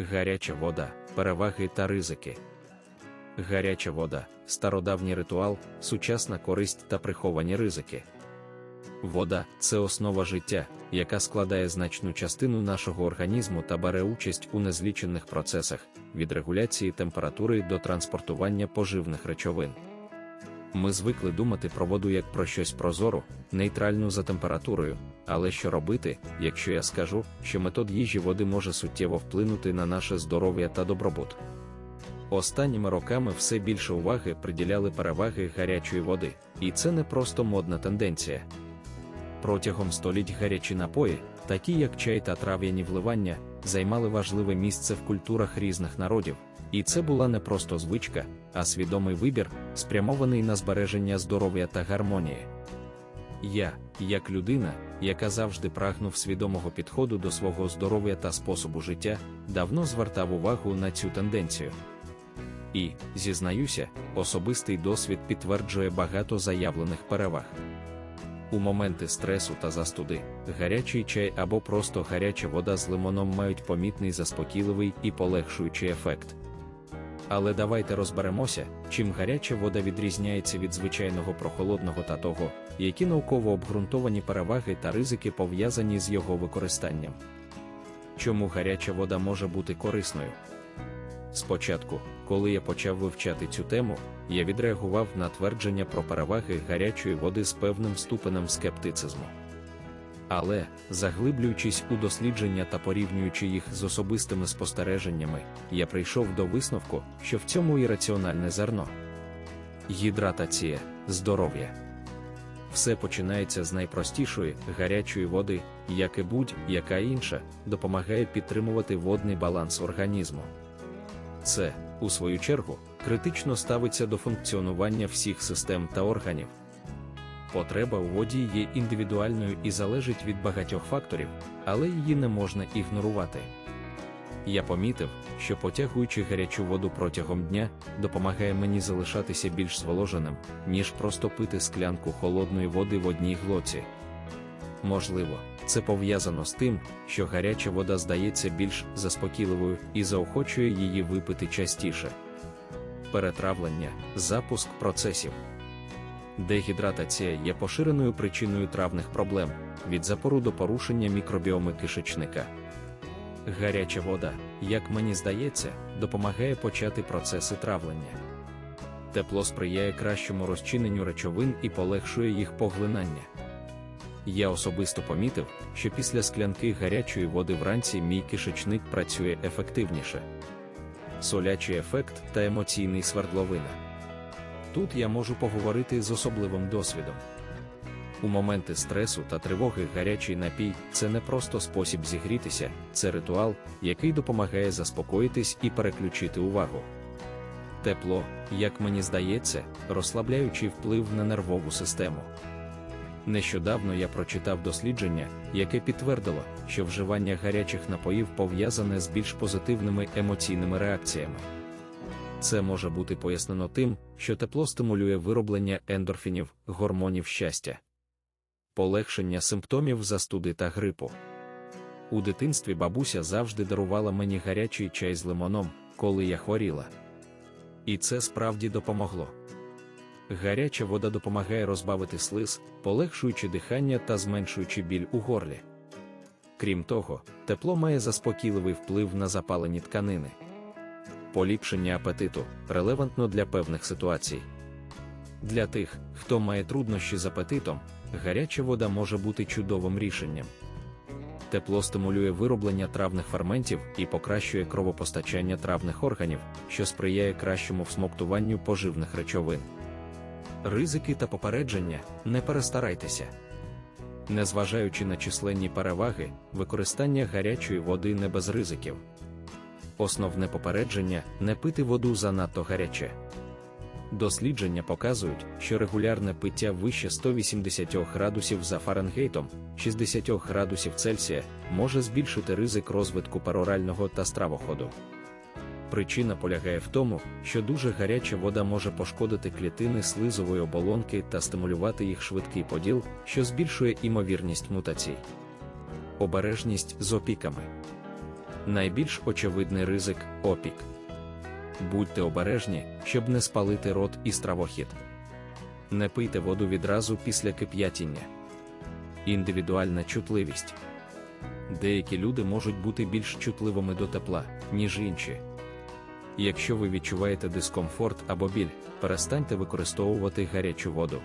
Гаряча вода, переваги та ризики. Гаряча вода стародавній ритуал, сучасна користь та приховані ризики. Вода це основа життя, яка складає значну частину нашого організму та бере участь у незлічених процесах від регуляції температури до транспортування поживних речовин. Ми звикли думати про воду як про щось прозору, нейтральну за температурою, але що робити, якщо я скажу, що метод їжі води може суттєво вплинути на наше здоров'я та добробут. Останніми роками все більше уваги приділяли переваги гарячої води, і це не просто модна тенденція. Протягом століть гарячі напої, такі як чай та трав'яні вливання, займали важливе місце в культурах різних народів, і це була не просто звичка, а свідомий вибір, спрямований на збереження здоров'я та гармонії. Я, як людина, яка завжди прагнув свідомого підходу до свого здоров'я та способу життя, давно звертав увагу на цю тенденцію. І, зізнаюся, особистий досвід підтверджує багато заявлених переваг. У моменти стресу та застуди, гарячий чай або просто гаряча вода з лимоном мають помітний заспокійливий і полегшуючий ефект. Але давайте розберемося, чим гаряча вода відрізняється від звичайного прохолодного та того, які науково обґрунтовані переваги та ризики пов'язані з його використанням. Чому гаряча вода може бути корисною? Спочатку, коли я почав вивчати цю тему, я відреагував на твердження про переваги гарячої води з певним ступенем скептицизму. Але, заглиблюючись у дослідження та порівнюючи їх з особистими спостереженнями, я прийшов до висновку, що в цьому і раціональне зерно. Гідратація, здоров'я. Все починається з найпростішої гарячої води, як і будь-яка інша, допомагає підтримувати водний баланс організму. Це, у свою чергу, критично ставиться до функціонування всіх систем та органів. Потреба у воді є індивідуальною і залежить від багатьох факторів, але її не можна ігнорувати. Я помітив, що потягуючи гарячу воду протягом дня, допомагає мені залишатися більш зволоженим, ніж просто пити склянку холодної води в одній глоці. Можливо, це пов'язано з тим, що гаряча вода здається більш заспокійливою і заохочує її випити частіше. Перетравлення, запуск процесів. Дегідратація є поширеною причиною травних проблем від запору до порушення мікробіоми кишечника. Гаряча вода, як мені здається, допомагає почати процеси травлення. Тепло сприяє кращому розчиненню речовин і полегшує їх поглинання. Я особисто помітив, що після склянки гарячої води вранці мій кишечник працює ефективніше. Солячий ефект та емоційний свердловина. Тут я можу поговорити з особливим досвідом. У моменти стресу та тривоги гарячий напій це не просто спосіб зігрітися, це ритуал, який допомагає заспокоїтись і переключити увагу. Тепло, як мені здається, розслабляючий вплив на нервову систему. Нещодавно я прочитав дослідження, яке підтвердило, що вживання гарячих напоїв пов'язане з більш позитивними емоційними реакціями. Це може бути пояснено тим, що тепло стимулює вироблення ендорфінів, гормонів щастя, полегшення симптомів застуди та грипу. У дитинстві бабуся завжди дарувала мені гарячий чай з лимоном, коли я хворіла. І це справді допомогло. Гаряча вода допомагає розбавити слиз, полегшуючи дихання та зменшуючи біль у горлі. Крім того, тепло має заспокійливий вплив на запалені тканини. Поліпшення апетиту релевантно для певних ситуацій. Для тих, хто має труднощі з апетитом, гаряча вода може бути чудовим рішенням. Тепло стимулює вироблення травних ферментів і покращує кровопостачання травних органів, що сприяє кращому всмоктуванню поживних речовин. Ризики та попередження не перестарайтеся. Незважаючи на численні переваги, використання гарячої води не без ризиків. Основне попередження не пити воду занадто гаряче. Дослідження показують, що регулярне пиття вище 180 градусів за Фаренгейтом, 60 градусів Цельсія, може збільшити ризик розвитку перорального та стравоходу. Причина полягає в тому, що дуже гаряча вода може пошкодити клітини слизової оболонки та стимулювати їх швидкий поділ, що збільшує імовірність мутацій. Обережність з опіками. Найбільш очевидний ризик опік. Будьте обережні, щоб не спалити рот і стравохід. Не пийте воду відразу після кип'ятіння. Індивідуальна чутливість. Деякі люди можуть бути більш чутливими до тепла, ніж інші. Якщо ви відчуваєте дискомфорт або біль, перестаньте використовувати гарячу воду.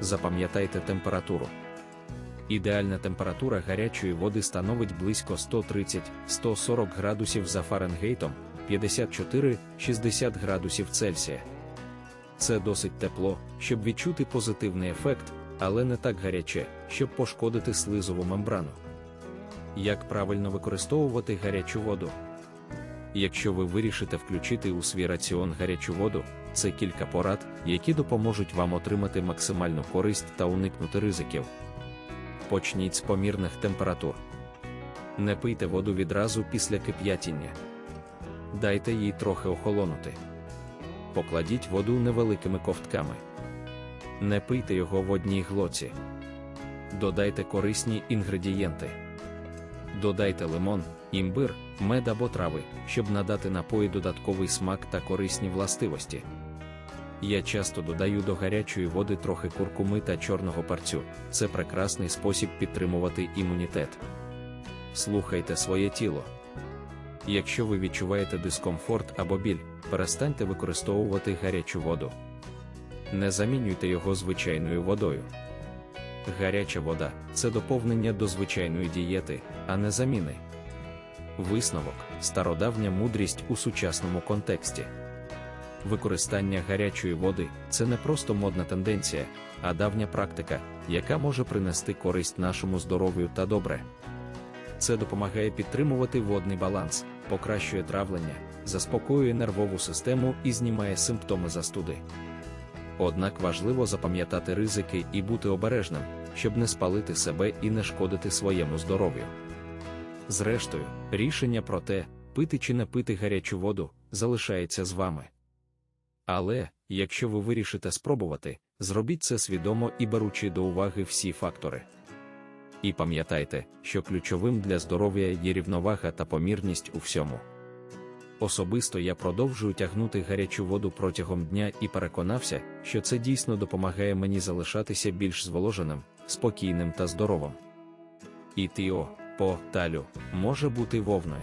Запам'ятайте температуру. Ідеальна температура гарячої води становить близько 130-140 градусів за Фаренгейтом, 54-60 градусів Цельсія. Це досить тепло, щоб відчути позитивний ефект, але не так гаряче, щоб пошкодити слизову мембрану. Як правильно використовувати гарячу воду? Якщо ви вирішите включити у свій раціон гарячу воду, це кілька порад, які допоможуть вам отримати максимальну користь та уникнути ризиків. Почніть з помірних температур. Не пийте воду відразу після кип'ятіння. Дайте їй трохи охолонути. Покладіть воду невеликими ковтками. Не пийте його в одній глоці. Додайте корисні інгредієнти. Додайте лимон, імбир, мед або трави, щоб надати напої додатковий смак та корисні властивості. Я часто додаю до гарячої води трохи куркуми та чорного парцю. Це прекрасний спосіб підтримувати імунітет. Слухайте своє тіло. Якщо ви відчуваєте дискомфорт або біль, перестаньте використовувати гарячу воду. Не замінюйте його звичайною водою. Гаряча вода це доповнення до звичайної дієти, а не заміни. Висновок стародавня мудрість у сучасному контексті. Використання гарячої води це не просто модна тенденція, а давня практика, яка може принести користь нашому здоров'ю та добре. Це допомагає підтримувати водний баланс, покращує травлення, заспокоює нервову систему і знімає симптоми застуди. Однак важливо запам'ятати ризики і бути обережним, щоб не спалити себе і не шкодити своєму здоров'ю. Зрештою, рішення про те, пити чи не пити гарячу воду, залишається з вами. Але, якщо ви вирішите спробувати, зробіть це свідомо і беручи до уваги всі фактори. І пам'ятайте, що ключовим для здоров'я є рівновага та помірність у всьому. Особисто я продовжую тягнути гарячу воду протягом дня і переконався, що це дійсно допомагає мені залишатися більш зволоженим, спокійним та здоровим. І тіо, по талю може бути вовною.